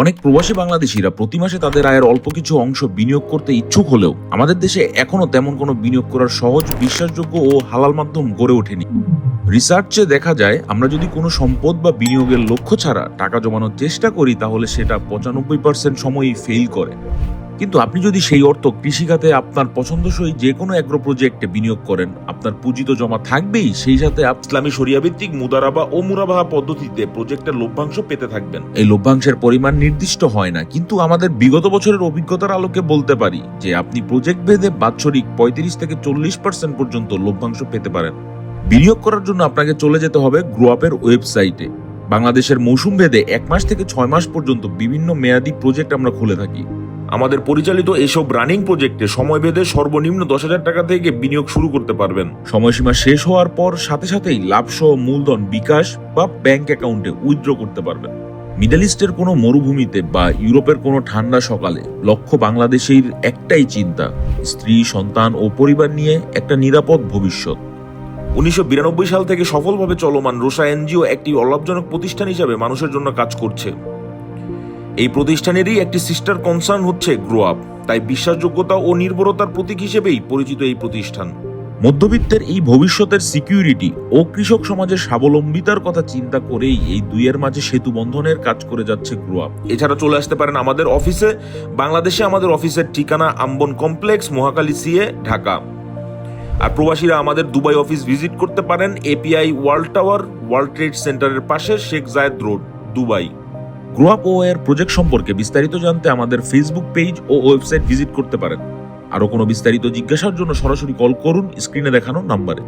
অনেক প্রবাসী বাংলাদেশিরা প্রতি মাসে তাদের আয়ের অল্প কিছু অংশ বিনিয়োগ করতে ইচ্ছুক হলেও আমাদের দেশে এখনও তেমন কোনো বিনিয়োগ করার সহজ, বিশ্বাসযোগ্য ও হালাল মাধ্যম গড়ে ওঠেনি। রিসার্চে দেখা যায়, আমরা যদি কোনো সম্পদ বা বিনিয়োগের লক্ষ্য ছাড়া টাকা জমানোর চেষ্টা করি, তাহলে সেটা পঁচানব্বই পার্সেন্ট সময়ই ফেল করে। কিন্তু আপনি যদি সেই অর্থ কৃষিখাতে আপনার পছন্দসই যে কোনো অ্যাগ্রো প্রজেক্টে বিনিয়োগ করেন, আপনার পুঁজি তো জমা থাকবেই, সেই সাথে ইসলামী শরিয়াভিত্তিক মুদারাবা ও মুরাবাহা পদ্ধতিতে প্রজেক্টের লভ্যাংশ পেতে থাকবেন। এই লভ্যাংশের পরিমাণ নির্দিষ্ট হয় না, কিন্তু আমাদের বিগত বছরের অভিজ্ঞতার আলোকে বলতে পারি যে আপনি প্রজেক্ট ভেদে বাৎসরিক পঁয়ত্রিশ থেকে চল্লিশ পার্সেন্ট পর্যন্ত লভ্যাংশ পেতে পারেন। বিনিয়োগ করার জন্য আপনাকে চলে যেতে হবে গ্রোআপের ওয়েবসাইটে। বাংলাদেশের মৌসুম ভেদে এক মাস থেকে ছয় মাস পর্যন্ত বিভিন্ন মেয়াদি প্রজেক্ট আমরা খুলে থাকি। আমাদের পরিচালিত এসব রানিং প্রজেক্টে সময় ভেদে সর্বনিম্ন দশ হাজার টাকা থেকে বিনিয়োগ শুরু করতে পারবেন। সময়সীমা শেষ হওয়ার পর সাথে সাথেই লাভসহ মূলধন বিকাশ বা ব্যাংক অ্যাকাউন্টে উইথড্র করতে পারবেন। মিডল ইস্টের কোনো মরুভূমিতে বা ইউরোপের কোনো ঠান্ডা সকালে লক্ষ্য বাংলাদেশের একটাই চিন্তা, স্ত্রী, সন্তান ও পরিবার নিয়ে একটা নিরাপদ ভবিষ্যৎ। উনিশশো বিরানব্বই সাল থেকে সফলভাবে চলমান রোসা এনজিও একটি অলাভজনক প্রতিষ্ঠান হিসাবে মানুষের জন্য কাজ করছে। এই প্রতিষ্ঠানেরই একটি সিস্টার কনসার্ন হচ্ছে গ্রো আপ তাই বিশ্বাসযোগ্যতা ও নির্ভরতার প্রতীক হিসেবেই পরিচিত এই প্রতিষ্ঠান। মধ্যবিত্তের এই ভবিষ্যতের সিকিউরিটি ও কৃষক সমাজের স্বাবলম্বিতার কথা চিন্তা করেই এই দুইয়ের মাঝে সেতু বন্ধনের কাজ করে যাচ্ছে গ্রো আপ এছাড়া চলে আসতে পারেন আমাদের অফিসে বাংলাদেশে আমাদের অফিসের ঠিকানা Ambon complex Mohakhali C A Dhaka. আর প্রবাসীরা আমাদের দুবাই অফিস ভিজিট করতে পারেন API world tower world trade সেন্টারের পাশে Sheikh Zayed road Dubai. Grow up ও এর প্রজেক্ট সম্পর্কে বিস্তারিত জানতে আমাদের ফেসবুক পেজ ও ওয়েবসাইট ভিজিট করতে পারেন। আরও কোনো বিস্তারিত জিজ্ঞাসার জন্য সরাসরি কল করুন স্ক্রিনে দেখানো নাম্বারে